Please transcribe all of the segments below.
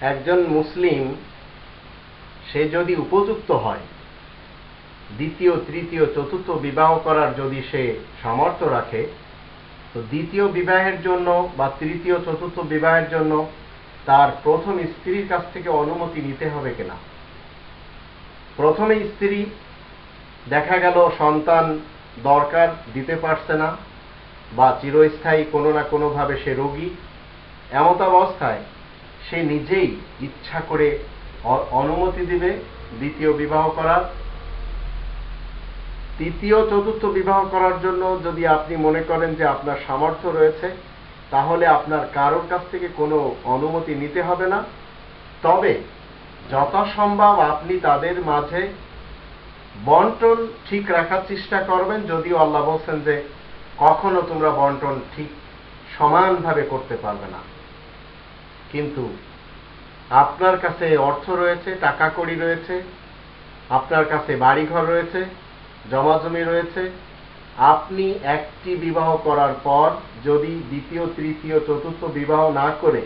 একজন মুসলিম, সে যদি উপযুক্ত হয়, দ্বিতীয়, তৃতীয়, চতুর্থ বিবাহ করার যদি সে সামর্থ্য রাখে, তো দ্বিতীয় বিবাহের জন্য বা তৃতীয়, চতুর্থ বিবাহের জন্য তার প্রথম স্ত্রীর কাছ থেকে অনুমতি নিতে হবে কিনা? প্রথমে স্ত্রী, দেখা গেল সন্তান দরকার, দিতে পারছে না। বা চিরস্থায়ী কোনো না কোনোভাবে সে রোগী এমত অবস্থায় সে নিজেই ইচ্ছা করে অনুমতি দিবে দ্বিতীয় বিবাহ করার। তৃতীয়, চতুর্থ বিবাহ করার জন্য যদি আপনি মনে করেন যে আপনার সামর্থ্য রয়েছে, তাহলে আপনার কারোর কাছ থেকে কোনো অনুমতি নিতে হবে না। তবে যথাসম্ভব আপনি তাদের মাঝে বন্টন ঠিক রাখার চেষ্টা করবেন, যদিও আল্লাহ বলছেন যে কখনো তোমরা বন্টন ঠিক সমানভাবে করতে পারবে না। কিন্তু আপনার কাছে অর্থ রয়েছে টাকা কড়ি রয়েছে, আপনার কাছে বাড়িঘর রয়েছে, জমাজমি রয়েছে, আপনি একটি বিবাহ করার পর যদি দ্বিতীয়, তৃতীয়, চতুর্থ বিবাহ না করে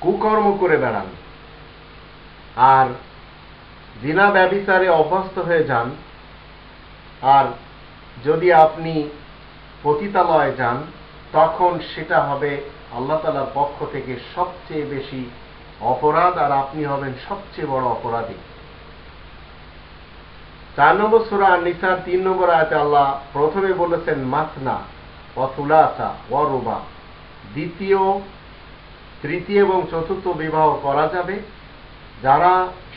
কুকর্ম করে বেড়ান আর জিনা ব্যবিচারে অভ্যস্ত হয়ে যান, আর যদি আপনি পতিতালয়ে যান, তখন সেটা হবে আল্লাহ তালার পক্ষ থেকে সবচেয়ে বেশি অপরাধ আর আপনি হবেন সবচেয়ে বড় অপরাধী। চার নম্বর সুরা নিসার তিন নম্বর আয়তে আল্লাহ প্রথমে বলেছেন, মাসনা অথুলাসা ওয়ারুবা দ্বিতীয়, তৃতীয় এবং চতুর্থ বিবাহ করা যাবে। যারা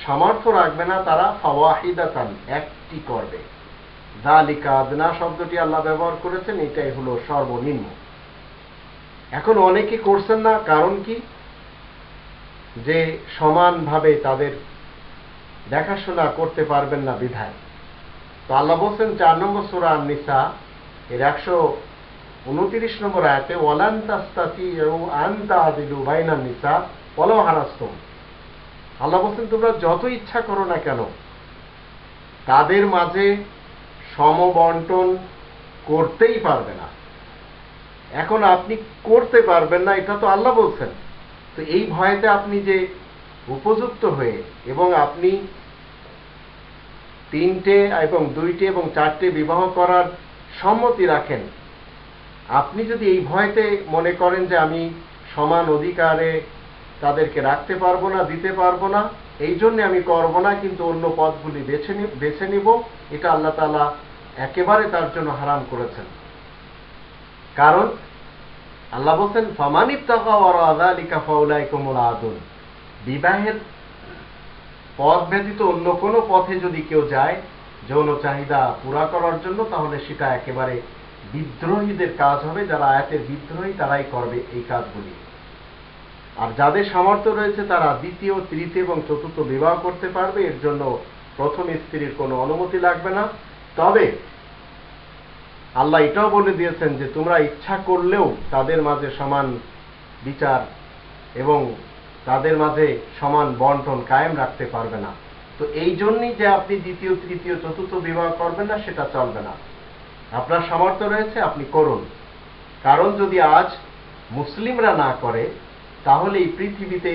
সামর্থ্য রাখবে না, তারা ফাওয়াহিদাতান, একটি করবে। জালিকা আদনা শব্দটি আল্লাহ ব্যবহার করেছেন, এটাই হলো সর্বনিম্ন। এখন অনেকে করছেন না, কারণ কি? যে সমানভাবে তাদের দেখাশোনা করতে পারবেন না বিধায়। তো আল্লাহ বলছেন, চার নম্বর সুরা নিসা এর একশো উনত্রিশ নম্বর আয়াতে ওয়ালান্তাস্তাতি এবং আন্তা আদিলু বাইনা নিসা ওলাও হারাস্তম। আল্লাহ বলছেন, তোমরা যত ইচ্ছা করো না কেন, তাদের মাঝে সমবন্টন করতেই পারবে না। এখন আপনি করতে পারবেন না, এটা তো আল্লাহ বলছেন। তো এই ভয়েতে আপনি যে উপযুক্ত হয়ে এবং আপনি তিনটে এবং দুইটে এবং চারটে বিবাহ করার সম্মতি রাখেন, আপনি যদি এই ভয়তে মনে করেন যে আমি সমান অধিকারে তাদেরকে রাখতে পারব না, দিতে পারব না, এই জন্য আমি করব না, কিন্তু অন্য পথগুলি বেছে বেছে নিব, এটা আল্লাহ তালা একেবারে তার জন্য হারাম করেছেন। কারণ আল্লাহ বলছেন ফামানিব আদুন বিবাহের পথ ব্যতীত অন্য কোনো পথে যদি কেউ যায়, যৌন চাহিদা পুরা করার জন্য, তাহলে সেটা একেবারে বিদ্রোহীদের কাজ হবে। যারা আয়াতের বিদ্রোহী, তারাই করবে এই কাজগুলি। আর যাদের সামর্থ্য রয়েছে, তারা দ্বিতীয়, তৃতীয় এবং চতুর্থ বিবাহ করতে পারবে। এর জন্য প্রথম স্ত্রীর কোনো অনুমতি লাগবে না। তবে আল্লাহ এটাও বলে দিয়েছেন যে তোমরা ইচ্ছা করলেও তাদের মাঝে সমান বিচার এবং তাদের মাঝে সমান বন্টন কায়েম রাখতে পারবে না। তো এই জন্যই যে আপনি দ্বিতীয়, তৃতীয়, চতুর্থ বিবাহ করবেন না, সেটা চলবে না। আপনার সামর্থ্য রয়েছে, আপনি করুন। কারণ যদি আজ মুসলিমরা না করে, তাহলে এই পৃথিবীতে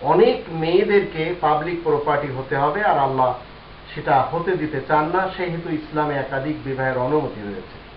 অনেক মেয়েদেরকে পাবলিক প্রপার্টি হতে হবে আর আল্লাহ সেটা হতে দিতে চান না সেহেতু ইসলামে একাধিক বিবাহের অনুমতি রয়েছে।